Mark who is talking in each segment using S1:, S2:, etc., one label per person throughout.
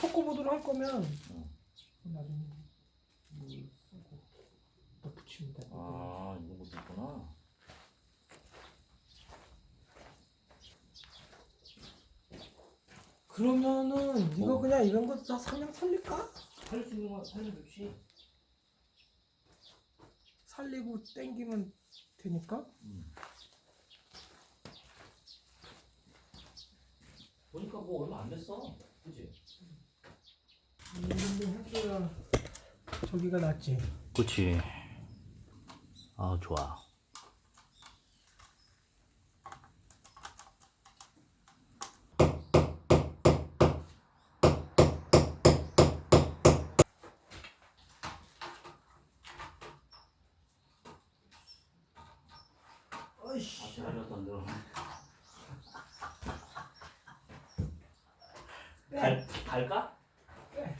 S1: 토크보드로 할 거면
S2: 어.
S1: 나중에 물 쓰고 또 붙이면 돼.
S2: 아 이런 것도 있구나.
S1: 그러면은 이거
S2: 어.
S1: 그냥 이런 거다 그냥 살릴까?
S2: 살릴 수 있는 건 살면 좋지.
S1: 살리고 땡기면 되니까.
S2: 음. 보니까 뭐 얼마 안 됐어. 그지?
S1: 이 정도 해줘야 저기가 낫지.
S2: 그치. 아 좋아.
S1: 어이씨.
S2: 잘렸다 안 들어.
S1: 빼.
S2: 갈 갈까?
S1: 빼.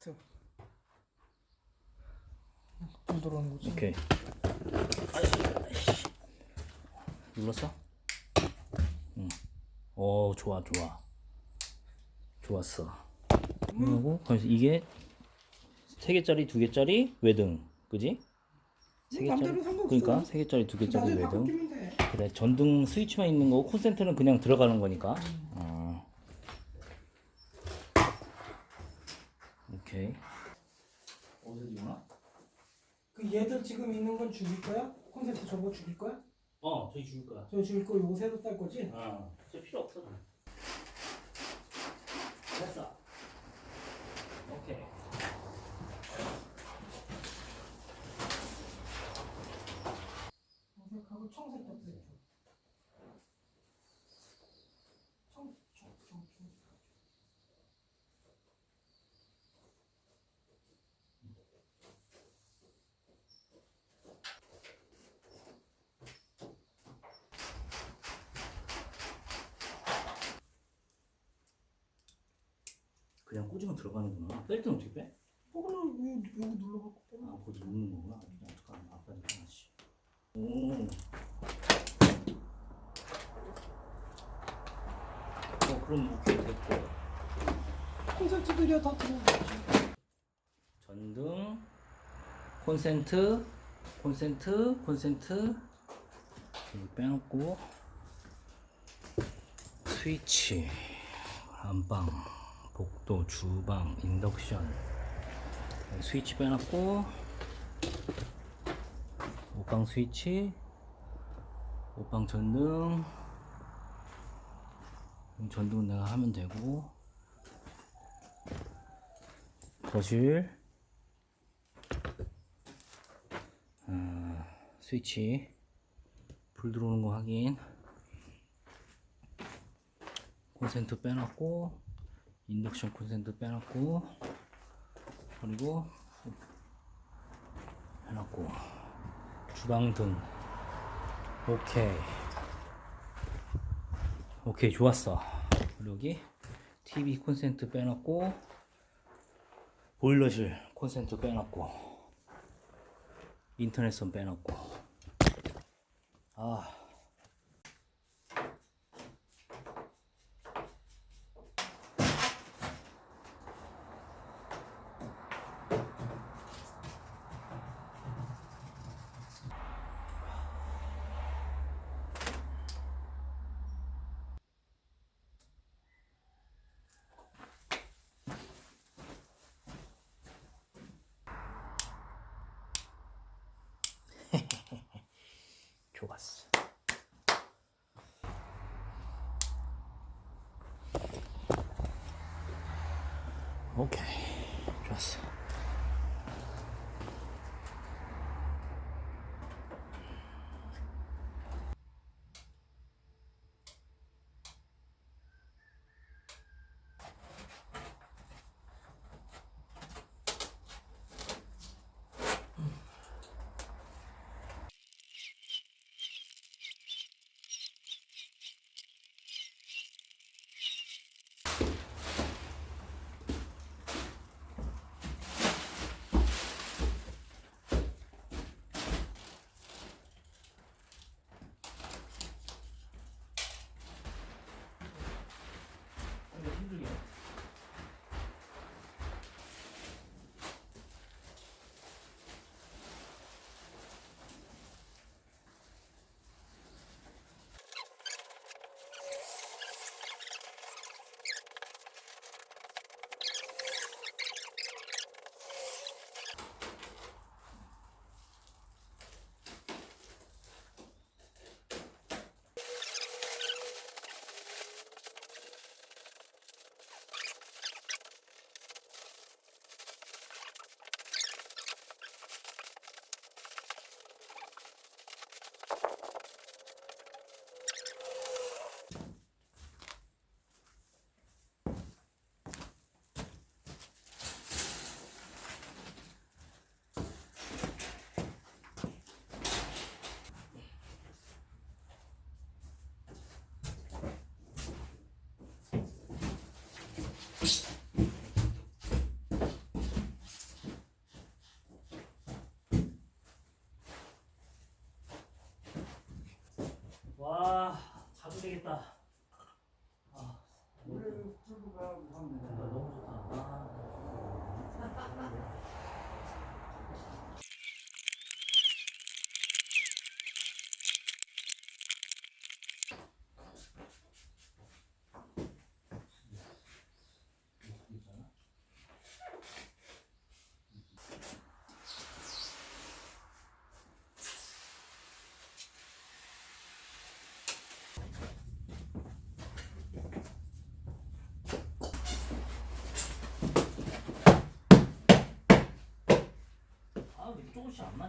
S1: 테스트. 불 들어오는 거지.
S2: 오케이. 눌렀어? 응. 오 좋아 좋아. 좋았어. 그리고 그래서 이게 세 개짜리 두 개짜리 외등, 그지? 세
S1: 맘대로 상관없어.
S2: 그러니까 세 개짜리 두 개짜리 외등. 그래 전등 스위치만 있는 거고 콘센트는 그냥 들어가는 거니까. 어. 오케이. 어디서 주나?
S1: 그 얘들 지금 있는 건 죽일 거야? 콘센트 저거 죽일 거야?
S2: 어, 저기 줄 거야.
S1: 저 죽일 거 요거 새로 딸 거지?
S2: 어, 저 필요 없어. 됐어. 오케이.
S1: 청색하고 청색 줘.
S2: 그냥 꽂으면 들어가는구나. 뺄 때는 어떻게 빼?
S1: 그거는 여기, 여기 눌러갖고 빼.
S2: 아, 거기 놓는 거구나. 그냥 어떡하나. 아빠니까 하나씩. 오. 어, 그럼 오케이 됐고.
S1: 콘센트들이야 다 들어오지.
S2: 전등, 콘센트, 콘센트, 콘센트 여기 빼놓고 스위치, 안방, 복도, 주방, 인덕션. 스위치 빼놨고 옷방 스위치, 옷방 전등. 이 전등은 내가 하면 되고. 거실. 어, 스위치. 불 들어오는 거 확인. 콘센트 빼놨고 인덕션 콘센트 빼놨고 그리고 해놨고. 주방등. 오케이. 오케이 좋았어. 여기 TV 콘센트 빼놨고 보일러실 콘센트 빼놨고 인터넷선 빼놨고. 아 좋았어 오케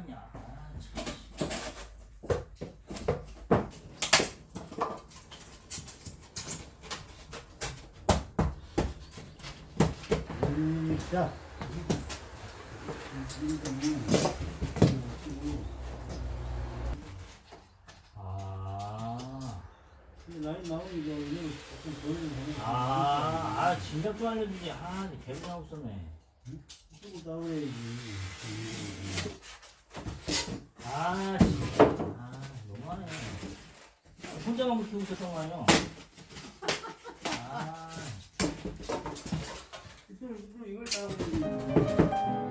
S2: 맞냐? 아, 참.
S3: 자,
S2: 아,
S3: 라인 나오니 이거 오늘 조금 거네.
S2: 아, 아, 진작 좀 알려주지. 아, 개분 하고 있었네.
S3: 이쪽으로 나와야지.
S2: 아, 진짜. 아, 너무하네. 혼자만 못 키우고 있었던 거 아니야? 아,
S3: 이걸 따와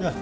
S3: 자,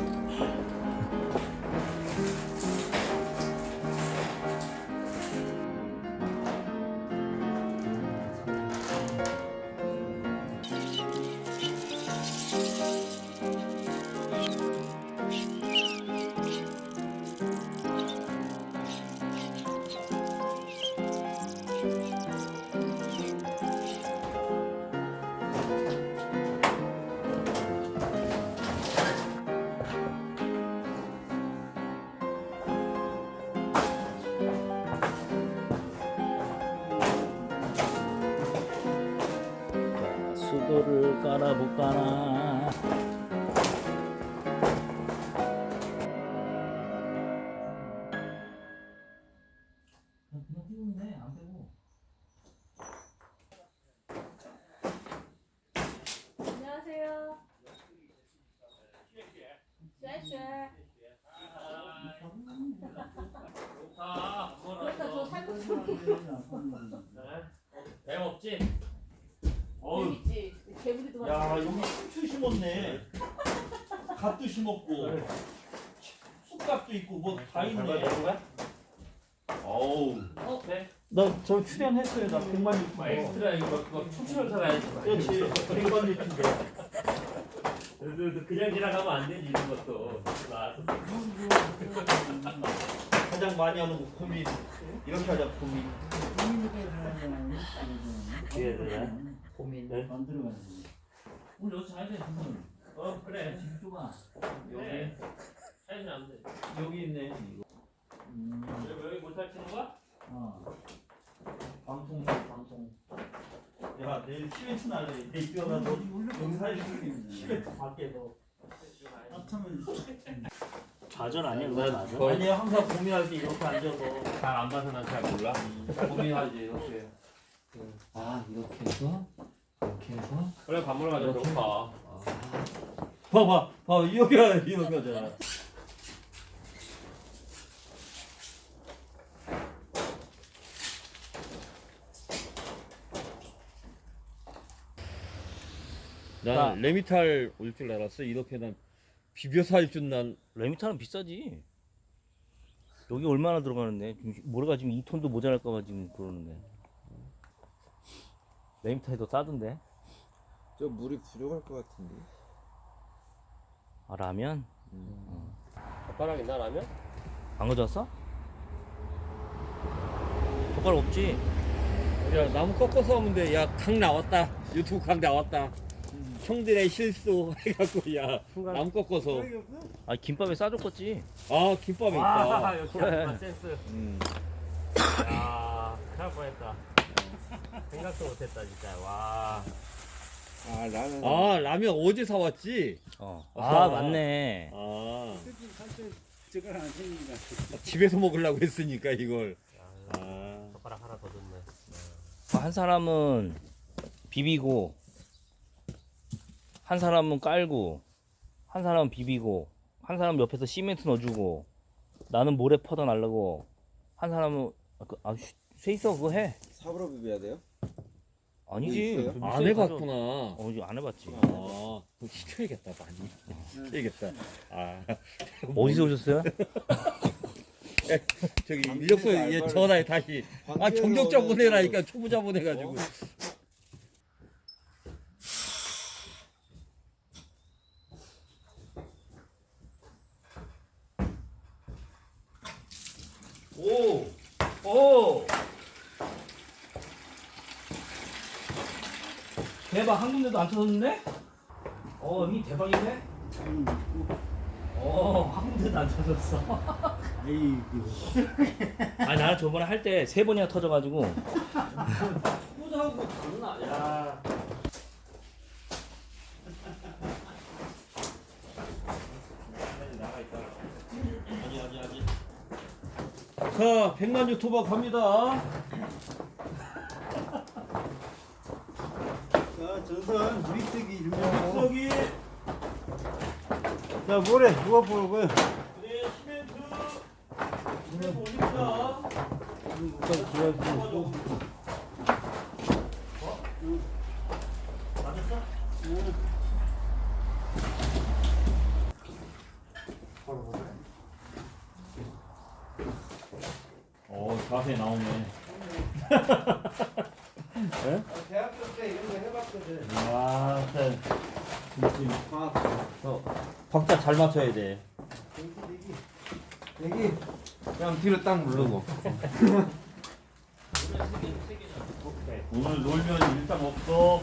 S2: 자, 수도를 깔아볼까나.
S4: 심었네. 갓도 심었고, 쑥갓도 있고, 뭐 다 있네. 어우.
S5: 어?
S4: 네?
S3: 나 저 출연했어요. 나 100만 유튜버.
S4: 뭐 엑스트라 이거 막, 막 춤추면서 가야지.
S3: 그렇지. 100만 유튜버.
S4: 그래도 그냥 지나가면 안 되지, 이런 것도. 나와서.
S3: 가장 많이 하는 거 고민. 이렇게 하자 고민.
S4: 뒤에 되냐? 고민. 네?
S3: 안 들어가는
S2: 우리 여기서 자야 돼, 그러면.
S4: 어, 그래.
S2: 집 좁아.
S4: 여기. 사이즈는 안 돼.
S3: 여기 있네. 이거.
S4: 여기, 여기 못살 치는 거야?
S3: 어. 방송 방송. 야 내일 시멘트 날래. 내 입혀가 너 여기 살지. 시멘트 밖에서. 하찮은.
S2: 좌절 아니야, 그거 좌절?
S3: 아니야 항상 고민할 때 이렇게 앉아서
S4: 잘 안 봐서 난 잘 몰라.
S3: 고민하지 이렇게.
S2: 아, 이렇게 해서? 이렇게 해서?
S4: 그래, 밥 먹으러 가자. 배고파.
S3: 봐봐 봐봐 이렇게 이렇게 하잖아.
S2: 나-
S6: 난 레미탈 올 줄 알았어. 이렇게 난 비벼서 할 줄 난
S2: 레미타는 비싸지. 여기 얼마나 들어가는데? 지금 모래가 지금 2톤도 모자랄까봐 지금 그러는데. 레미타이 더 싸던데?
S7: 저 물이 부족할 것 같은데.
S2: 아, 라면?
S4: 젓가락 있나, 라면?
S2: 안 가져왔어? 젓가락 없지?
S6: 야 나무 꺾어서 하면 돼. 야강 나왔다. 유튜브 강 나왔다. 형들의 실수 해갖고 야 나무 꺾어서
S2: 아, 김밥에 싸줬겠지?
S6: 아 김밥에 있다.
S4: 아, 역시. 아빠 센스.
S6: 음.
S4: 야, 큰일 날 뻔했다. 생각도 못했다, 진짜. 와.
S7: 아 나는
S6: 아 라면 어제 사왔지.
S2: 어.
S6: 아.
S2: 아, 맞네.
S6: 아
S3: 저걸 안 생긴다.
S6: 집에서 먹으려고 했으니까 이걸. 아
S4: 젓가락 하나 더 줬네.
S2: 한 사람은 비비고, 한 사람은 깔고, 한 사람은 비비고, 한 사람 옆에서 시멘트 넣어주고 나는 모래 퍼다 날라고 한 사람은 아, 그, 아 쉬- 세 있어 그거 해
S7: 사부로 비벼야 돼요?
S2: 아니지
S7: 있어요?
S6: 안
S2: 있어야
S6: 해봤구나.
S2: 가져. 어 이제 안 해봤지
S6: 아, 시켜야겠다 많이. 시켜야겠다. 아,
S2: 어디서 오셨어요?
S6: 저기 인력소 얘
S7: 알바를-
S6: 전화에 다시. 아 경력자 보내라니까 초보자 보내가지고.
S2: 오! 오! 대박 한 군데도 안 터졌는데? 어 이게 대박이네? 어, 한 군데도 안 터졌어. 아, 나는 저번에 할 때 세 번이나 터져가지고.
S6: 초보자하고. 야. 자, 100만 유튜버 갑니다.
S3: 전선 우리뜨기 준비하고
S4: 저기
S3: 자 모래 누가 보고요?
S4: 네 시멘트. 시멘트 올립니다. 맞았어?
S6: 어, 자세 나오네.
S7: 대학교 때 이런 거 해봤거든.
S6: 아, 진짜. 어, 박자 잘 맞춰야 돼.
S7: 여기 그냥 뒤로 딱 누르고.
S4: 오늘 놀면 일당 없어.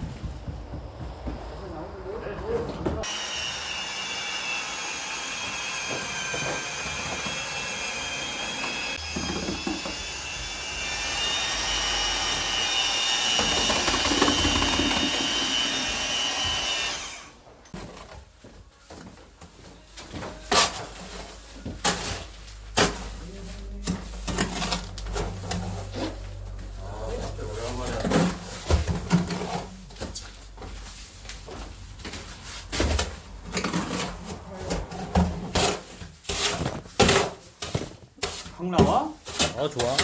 S3: 강 나와?
S2: 어, 좋아.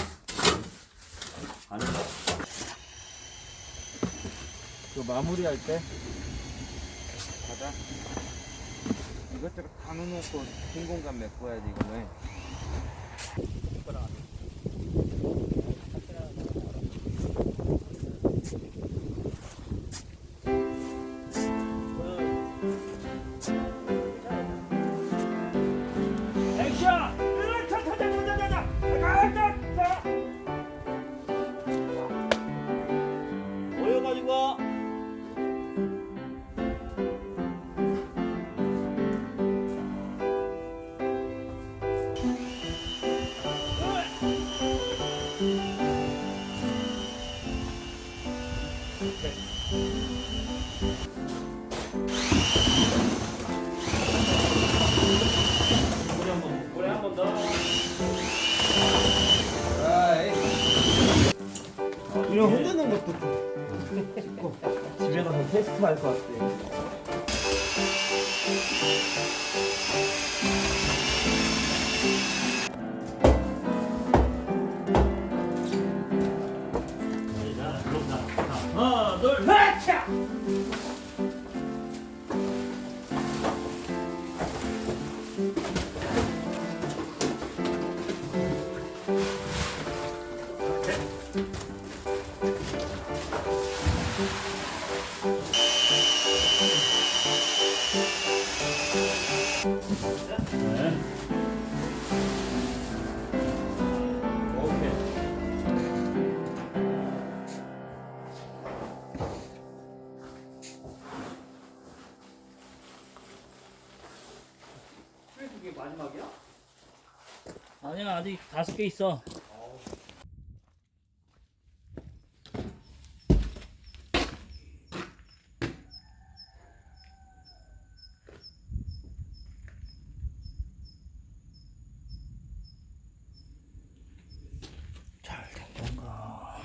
S3: 아니
S7: 그 마무리할 때 바다 이것저것 다 넣어놓고 공공감 메꿔야지 이거는.
S3: 테스트 할 것 같아
S4: 하나, 둘, 셋!
S2: 아니야, 아직 다섯 개 있어. 잘 된 건가?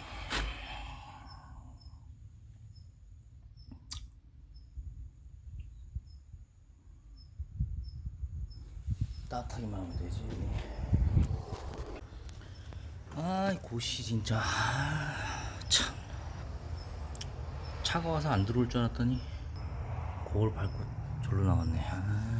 S2: 따뜻하게만 하면 되지. 아이 고시 진짜 아, 참 차가워서 안 들어올 줄 알았더니 그걸 밟고 절로 나갔네. 아